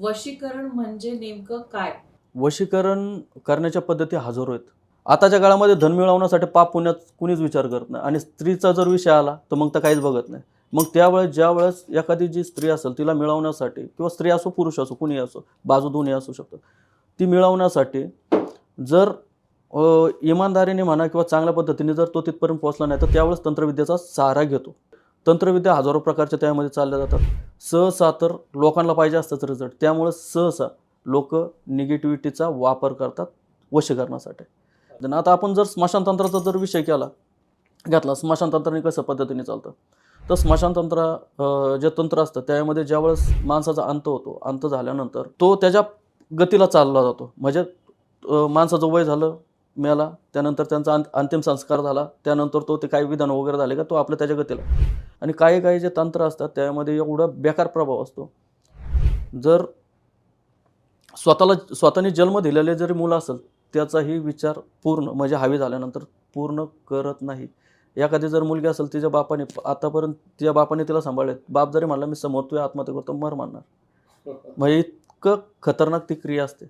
वशीकरण म्हणजे नेमकं काय? वशीकरण करण्याच्या पद्धती हजारो आहेत. आताच्या काळामध्ये धन मिळवण्यासाठी पाप पुण्यात कुणीच विचार करत नाही आणि स्त्रीचा जर विषय आला तर मग तर काहीच बघत नाही. मग त्यावेळेस ज्या वेळेस एखादी जी स्त्री असेल तिला मिळवण्यासाठी किंवा स्त्री असो पुरुष असो कुणी असो बाजू दोन्ही असू शकतं ती मिळवण्यासाठी जर इमानदारीने म्हणा किंवा चांगल्या पद्धतीने जर तो तिथपर्यंत पोहोचला नाही तर त्यावेळेस तंत्रविद्येचा सहारा घेतो. तंत्रविद्या हजारो प्रकारच्या त्यामध्ये चालल्या जातात. सहसा तर लोकांना पाहिजे असतंच रिझल्ट त्यामुळं सहसा लोक निगेटिव्हिटीचा वापर करतात वशीकरणासाठी. आणि आता आपण जर स्मशानतंत्राचा जर विषय केला घेतला स्मशानतंत्राने कसं पद्धतीने चालतं? तर स्मशानतंत्र जे तंत्र असतं त्यामध्ये ज्यावेळेस माणसाचा अंत होतो अंत झाल्यानंतर तो त्याच्या गतीला चालला जातो. म्हणजे माणसाचं वय झालं मेला त्यानंतर त्यांचा अंत अंतिम संस्कार झाला. त्यानंतर तो ते काही विधान वगैरे झाले का तो आपल्या त्याच्या गतीला. आणि काही काही जे तंत्र असतात त्यामध्ये एवढा बेकार प्रभाव असतो. जर स्वतःला स्वतःने जन्म दिलेले जरी मुलं असेल त्याचाही विचार पूर्ण म्हणजे हवी झाल्यानंतर पूर्ण करत नाही. एखादी जर मुलगी असेल तिच्या बापाने आतापर्यंत तिच्या बापाने तिला सांभाळले. बाप जरी म्हणला मी समोर तू आत्महत्या करतो मर म्हणणार म्हणजे इतकं खतरनाक ती क्रिया असते.